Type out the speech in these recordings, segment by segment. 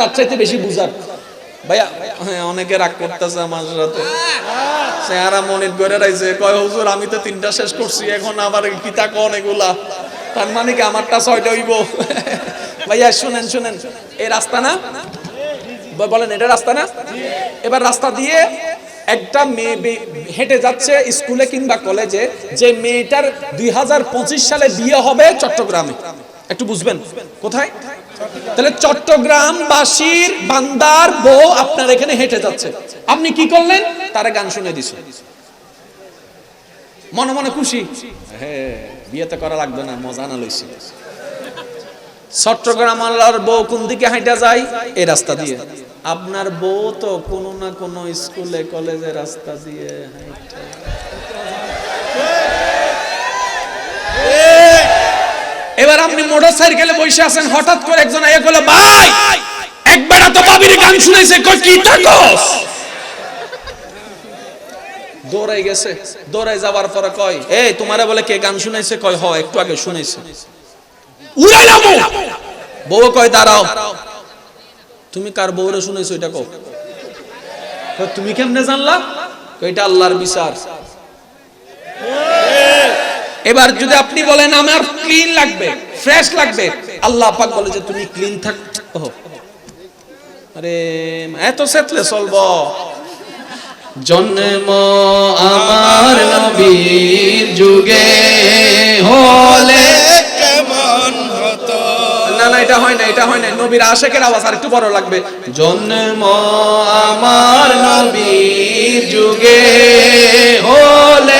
তার চাইতে বেশি বুঝার। ভাইয়া হ্যাঁ অনেকে রাগ করতেছে আমার সাথে। চেহারা করে রাইছে। কয়, হুজুর, আমি তো তিনটা শেষ করছি, এখন আবার কিতা কন এগুলা? তার মানে কি আমারটা ছয়টা হইব? ভাইয়া, শুনেন শুনেন। এই রাস্তা না? বলেন, এটা রাস্তা না? এবার রাস্তা দিয়ে একটা মেয়ে হেঁটে যাচ্ছে স্কুলে কিংবা কলেজে। যে মেয়েটার দুই হাজার পঁচিশ সালে বিয়ে হবে চট্টগ্রামে। একটু বুঝবেন। কোথায়? তাহলে চট্টগ্রামবাসীর বান্দার বউ আপনার এখানে হেঁটে যাচ্ছে। আপনি কি করলেন? তারা গান শুনে দিছে। মনে মনে খুশি? হ্যাঁ বিয়েতে করা লাগবে না, মজা না লইছি। চট্টগ্রাম আল্লাহর বউ কোন দিকে হাঁটা যায়? এই রাস্তা দিয়ে। আপনার বউ তো কোনো না কোনো স্কুলে, কলেজে রাস্তা দিয়ে হাঁইটা এবার আপনি মোটর সাইকেলে বসে আছেন হঠাৎ করে একজন আইয়া কইলো ভাই একবার তো বাবির গান শুনাইছে কই কি থাকস? দৌড়াই গেছে। দৌড়াই যাবার পরে কয় এই তোমারে বলে কে গান শুনাইছে? কয় হ একটু আগে শুনাইছে। উড়াইলাম বউ কয় দাঁড়াও। তুমি কার বউরে শুনাইছো এটা কয়, তুমি কেমনে জানলা? কয়, এটা আল্লাহর বিচার। এবার যদি আপনি বলেন আমার ক্লিন লাগবে ফ্রেশ লাগবে আল্লাহ পাক বলে যে তুমি ক্লিন থাক ওহ। আরে এত সেতলে চলবো। জন্ম আমার নবীর যুগে হলে কেমন হতো? না না এটা হয় না এটা হয় না নবীর আশেকের আওয়াজ আর একটু বড় লাগবে। জন্ম আমার নবীর যুগে হলে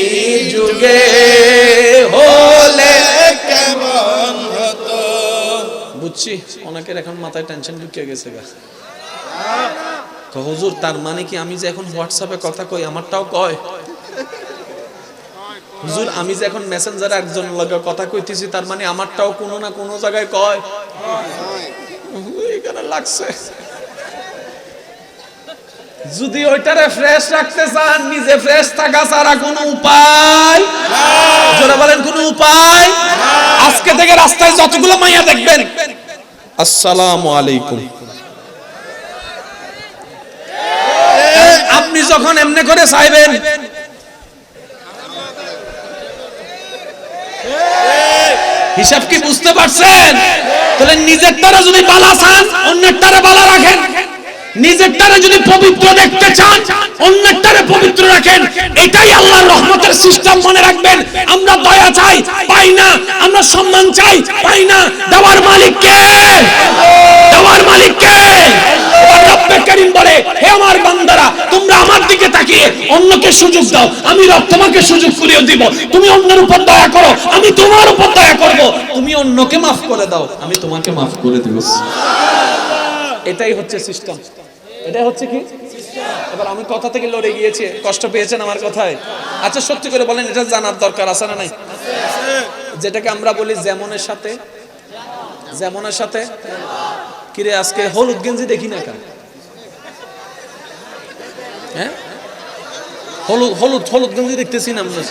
এখন মাথায় টেনশন ঢুকে গেছে গা। হুজুর, তার মানে কি আমি যে এখন হোয়াটসঅ্যাপে কথা কই, আমারটাও কয়? হুজুর, আমি যে এখন মেসেঞ্জারে একজন লগে কথা কইতেছি, তার মানে আমারটাও কোনো না কোনো জায়গায় কয়? এখানে লাগছে। যদি ওইটারে ফ্রেশ রাখতে চান, নিজে ফ্রেশ থাকা ছাড়া কোনো উপায় জোরে বলেন, কোনো উপায় আজকে থেকে রাস্তায় যতগুলো মাইয়া দেখবেন আসসালামু আলাইকুম। আপনি যখন এমনি করে চাইবেন। হিসাব কি বুঝতে পারছেন? তাহলে নিজের তারা যদি বালা চান অন্যের তারা বালা রাখেন। নিজের যদি পবিত্র দেখতে চান অন্যের তারা পবিত্র রাখেন। এটাই আল্লাহর রহমতের সিস্টেম, মনে রাখবেন, আমরা দয়া চাই, পাই না, আমরা সম্মান চাই, পাই না। দেওয়ার মালিক কে? দেওয়ার মালিক কে? করিম বলে, হে আমার বান্দারা, তোমরা আমার দিকে তাকিয়ে অন্যকে সুযোগ দাও, আমি রব তোমাকে সুযোগ করিয়ে দিব। তুমি অন্যের উপর দয়া করো, আমি তোমার উপর দয়া করব। তুমি অন্যকে মাফ করে দাও, আমি তোমাকে মাফ করে দেব। এটাই হচ্ছে সিস্টেম। এটাই হচ্ছে কি? এবার আমি কথা থেকে লড়ে গিয়েছি, কষ্ট পেয়েছেন আমার কথায়। আচ্ছা সত্যি করে বলেন, এটা জানার দরকার আছে না নাই? যেটাকে আমরা বলি যেমনের সাথে যেমনের সাথে, কিরে আজকে হলুদ গেঞ্জি দেখি না কেন? হ্যাঁ? হলুদ হলুদ হলুদ গেঞ্জি দেখতেছি না আমরা।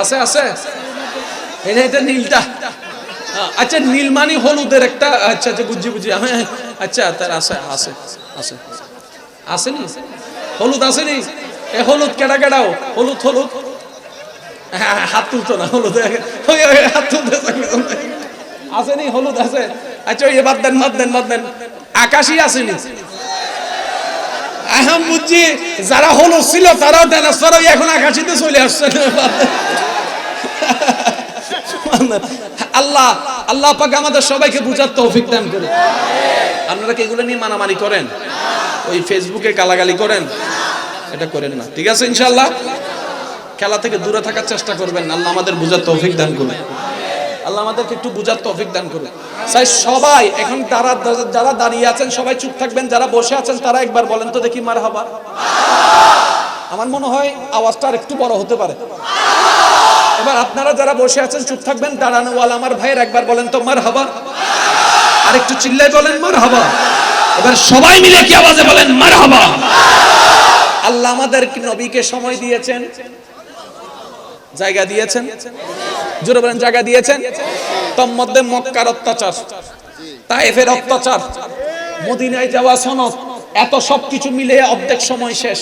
আছে আছে? এটা এটা নীলটা। আচ্ছা নীল মানে হলুদের একটা আচ্ছা আচ্ছা বুঝছি বুঝছি। হ্যাঁ। আচ্ছা তার আছে আছে আছে। আসেনি হলুদ আসেনি এ হলুদ কেডা কেডাও? হলুদ হলুদ। হাত তুলতো না, হলুদ হাত তুলতে আসেনি হলুদ আছে। আচ্ছা ওই বাদ দেন বাদ দেন বাদ দেন। আকাশই আসেনি এখন বুঝছি যারা হলুদ ছিল, তারাও হয়ে এখন আকাশিতে চলে আসছে। আল্লাহ আল্লাহ পাক আমাদের সবাইকে বুঝার তৌফিক দান করে আপনারা কি এগুলো নিয়ে মানামারি করেন? ওই ফেসবুকে গালাগালি করেন? এটা করেন না। ঠিক আছে, ইনশাআল্লাহ? খেলা থেকে দূরে থাকার চেষ্টা করবেন আল্লাহ আমাদের বুঝার তৌফিক দান করুন। আল্লাহ আমাদেরকে একটু বুঝার তৌফিক দান করুন। তাই সবাই, এখন তারা যারা দাঁড়িয়ে আছেন, সবাই চুপ থাকবেন। যারা বসে আছেন, তারা একবার বলেন তো দেখি মার হবা আমার মনে হয় আওয়াজটা আর একটু বড় হতে পারে। এবার আপনারা যারা বসে আছেন, চুপ থাকবেন। দাঁড়ানোওয়ালা আমার ভাইয়ের একবার বলেন তো মার হাবা আর একটু চিল্লাই বলেন মার হাবা এবার সবাই মিলে কি আওয়াজে বলেন মার হাবা আল্লাহ আমাদের নবীকে সময় দিয়েছেন। জায়গা দিয়েছেন। জোরে বলেন, জায়গা দিয়েছেন। তোর মধ্যে মক্কার অত্যাচার তাইফের অত্যাচার, মদিনায় যাওয়া সনদ, এত সবকিছু মিলে অর্ধেক সময় শেষ।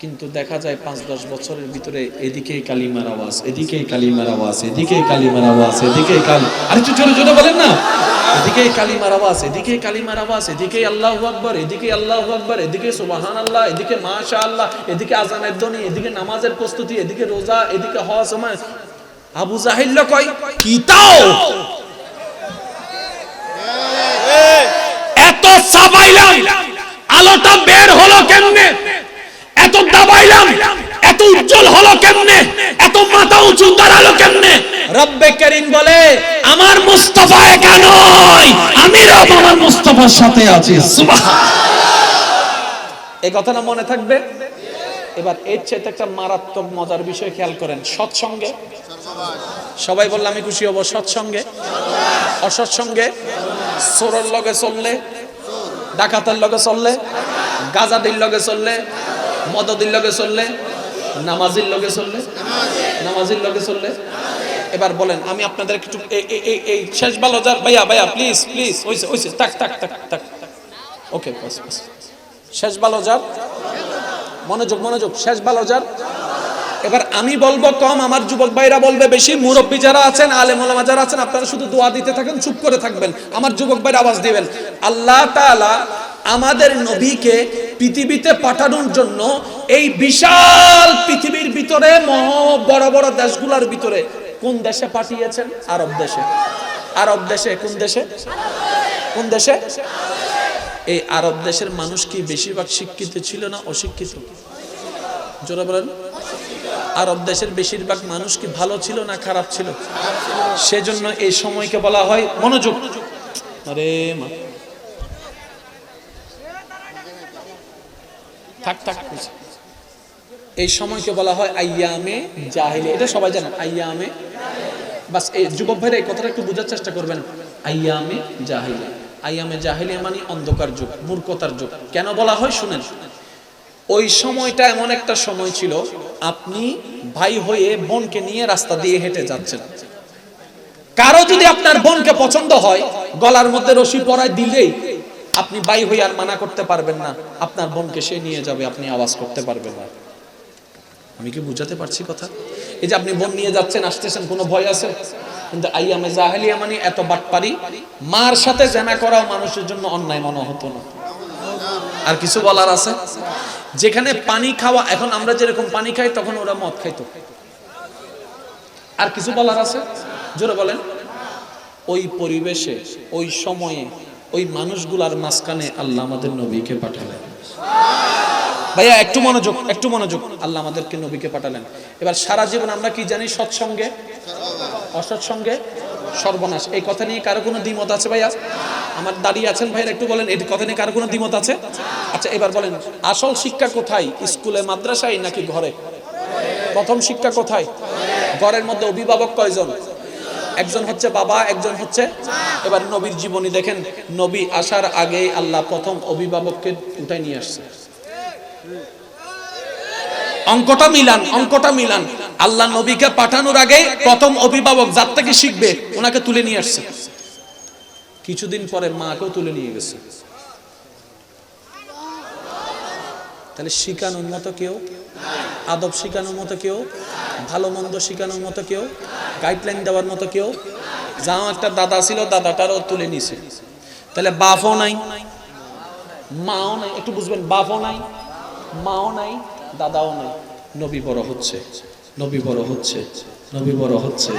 কিন্তু দেখা যায় পাঁচ দশ বছরের ভিতরে এদিকেই কালিমার আওয়াজ এদিকেই কালিমার আওয়াজ এদিকেই কালিমার আওয়াজ এদিকেই কাল আর একটু জোরে জোরে বলেন না। এদিকেই কালিমার আওয়াজ এদিকেই কালিমার আওয়াজ এদিকেই আল্লাহ আকবর এদিকে আল্লাহ আকবর এদিকে সুবাহান আল্লাহ এদিকে মাশা আল্লাহ এদিকে আজানের ধ্বনি এদিকে নামাজের প্রস্তুতি এদিকে রোজা এদিকে হওয়া সময়। আবু জাহিল্য কয় কি তাও এত সাবাইলাম আলোটা বের হলো কেমনে এত দাবাইলাম এত উজ্জ্বল হলো কেমনে এত মাথা উঁচু দাঁড়াল কেমনে রব্বে করিম বলে আমার মুস্তফা একা নয় আমি রব আমার মুস্তফার সাথে আছি। এই কথাটা মনে থাকবে? এবার এর চাইতে একটা মারাত্মক মজার বিষয় খেয়াল করেন। সৎসঙ্গে। সবাই বললে আমি খুশি হব। সৎসঙ্গে। অসৎসঙ্গে। সোরের লগে চললে। ডাকাতের লগে চললে। গাজাদির লগে চললে। মদদির লগে চললে। নামাজির লগে চললে। নামাজির লগে চললে। এবার বলেন, আমি আপনাদের একটু এই- শেষ ভালো যার ভাইয়া ভাইয়া প্লিজ প্লিজ হইছে হইছে তাক তাক তাক তাক ওকে বাস বাস শেষ ভালো যার মনোযোগ মনোযোগ, শেষ ভালো যার এবার আমি বলব কম, আমার যুবক ভাইরা বলবে বেশি। মুরব্বী যারা আছেন, আলেম ওলামা যারা আছেন, আপনারা শুধু দোয়া দিতে থাকেন, চুপ করে থাকবেন। আমার যুবক ভাইরা আওয়াজ দিবেন। আল্লাহ তাআলা আমাদের নবীকে পৃথিবীতে পাঠানোর জন্য এই বিশাল পৃথিবীর ভিতরে, মহ বড় বড় দেশগুলোর ভিতরে কোন দেশে পাঠিয়েছেন? আরব দেশে। আরব দেশে, কোন দেশে? কোন দেশে? এই আরব দেশের মানুষ কি বেশিরভাগ শিক্ষিত ছিল না অশিক্ষিত? জোরে বলেন। আরব দেশের বেশিরভাগ মানুষ কি ভালো ছিল না খারাপ ছিল? সেজন্য এই সময়কে বলা হয় মনোযোগ। আরে মা। থাক থাক এই সময়কে বলা হয় আইয়ামে জাহিলি এটা সবাই জানেন আইয়ামে বাস, এই যুবক ভাইরা এই কথাটা একটু বোঝার চেষ্টা করবেন। আইয়ামে জাহিলি আইয়ামে জাহিলি মানে অন্ধকার যুগ, মূর্খতার যুগ। কেন বলা হয়? শুনেন। ওই সময়টা এমন একটা সময় ছিল, আপনি ভাই হয়ে বোনকে নিয়ে রাস্তা দিয়ে হেঁটে যাচ্ছেন। কারও যদি আপনার বোনকে পছন্দ হয়, গলার মধ্যে রশি পরায় দিলেই আপনি ভাই হয়ে আর মানা করতে পারবেন না। আপনার বোনকে সে নিয়ে যাবে, আপনি আওয়াজ করতে পারবেন না। আমি কি বুঝাতে পারছি কথা? এই যে আপনি বোন নিয়ে যাচ্ছেন, আসতেছেন, কোনো ভয় আছে? কিন্তু আইয়ামে জাহেলিয়া মানে এত বাটপারি। মার সাথে জানা করাও মানুষের জন্য অন্যায় মনে হতো না। আর কিছু বলার আছে? যেখানে পানি খাওয়া, এখন আমরা যেরকম পানি খাই, তখন ওরা মদ খাইতো। আর কিছু বলার আছে? জোরে বলেন। ওই পরিবেশে, ওই সময়ে, ওই মানুষগুলার মাঝখানে আল্লাহ আমাদের নবীকে পাঠালেন। ভাইয়া, একটু মনোযোগ একটু মনোযোগ। আল্লাহ আমাদেরকে নবীকে পাঠালেন। এবার সারা জীবন আমরা কি জানি সৎসঙ্গে? অসৎসঙ্গে? সর্বনাশ। এই কথা নিয়ে কারও কোনো দ্বিমত আছে ভাইয়া? আমার দাঁড়িয়ে আছেন ভাইয়া একটু বলেন, এই কথা নিয়ে কারও কোনো দ্বিমত আছে? আচ্ছা এবার বলেন, আসল শিক্ষা কোথায়? স্কুলে, মাদ্রাসায় নাকি ঘরে? প্রথম শিক্ষা কোথায়? ঘরের মধ্যে অভিভাবক কয়জন? একজন হচ্ছে বাবা, একজন হচ্ছে এবার নবীর জীবনী দেখেন, নবী আসার আগেই আল্লাহ প্রথম অভিভাবককে উঠাই নিয়ে আসছে। অঙ্কটা মিলান অঙ্কটা মিলান। আল্লাহ নবীকে পাঠানোর আগে প্রথম অভিভাবক যার থেকে শিখবে, ওনাকে তুলে নিয়ে আসছে। কিছুদিন পরে মাকেও তুলে নিয়ে গেছে। তাহলে শিখানোর মতো কেউ? আদব শিখানোর মতো কেউ? ভালো মন্দ শিখানোর মতো কেউ? গাইডলাইন দেওয়ার মতো কেউ? যাও, একটা দাদা ছিল, দাদাটারও তুলে নিছে। তাহলে বাপও নাই, মাও নাই, একটু বুঝবেন, বাপও নাই। মাও নাই দাদাও নাই। নবী বড় হচ্ছে নবী বড় হচ্ছে নবী বড় হচ্ছে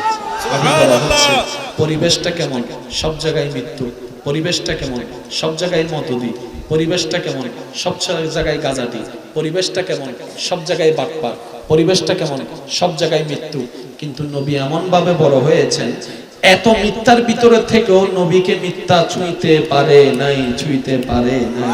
নবী বড় হচ্ছে। পরিবেশটা কেমন? সব জায়গায় মৃত্যু। পরিবেশটা কেমন? সব জায়গায় মতদি। পরিবেশটা কেমন? সব জায়গায় গাজাটি। পরিবেশটা কেমন? সব জায়গায় বাটপার পরিবেশটা কেমন? সব জায়গায় মৃত্যু। কিন্তু নবী এমন ভাবে বড় হয়েছেন এত মিথ্যার ভিতরে থেকেও নবীকে মিথ্যা ছুঁইতে পারে নাই ছুঁইতে পারে নাই।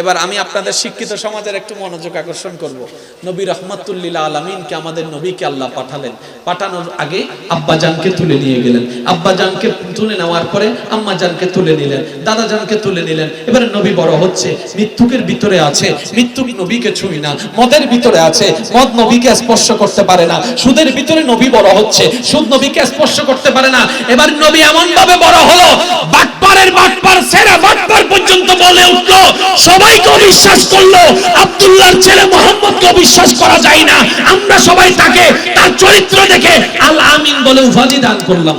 এবার আমি আপনাদের শিক্ষিত সমাজের একটু মনোযোগ আকর্ষণ করব। নবী রহমাতুল্লিল আলমিনকে, আমাদের নবীকে আল্লাহ পাঠালেন। পাঠানোর আগে আব্বাজানকে তুলে নিয়ে গেলেন। আব্বাজানকে তুলে নেওয়ার পরে আম্মাজানকে তুলে নিলেন, দাদাজানকে তুলে নিলেন। এবারে নবী বড় হচ্ছে, মৃত্যুকের ভিতরে আছে। মৃত্যু নবীকে ছুঁই না, মদের ভিতরে আছে। মদ নবীকে স্পর্শ করতে পারে না, সুদের ভিতরে নবী বড় হচ্ছে, সুদ নবীকে স্পর্শ করতে পারে না। এবার নবী এমন ভাবে বড় হলো, বাটপারের বাটপার সেরা বাটপার পর্যন্ত বলে উঠল সবাইকে বিশ্বাস করল। আব্দুল্লাহর ছেলে মোহাম্মদকে বিশ্বাস করা যায় না। আমরা সবাই তাকে, তার চরিত্র দেখে আল আমিন বলে উপাধি দান করলাম।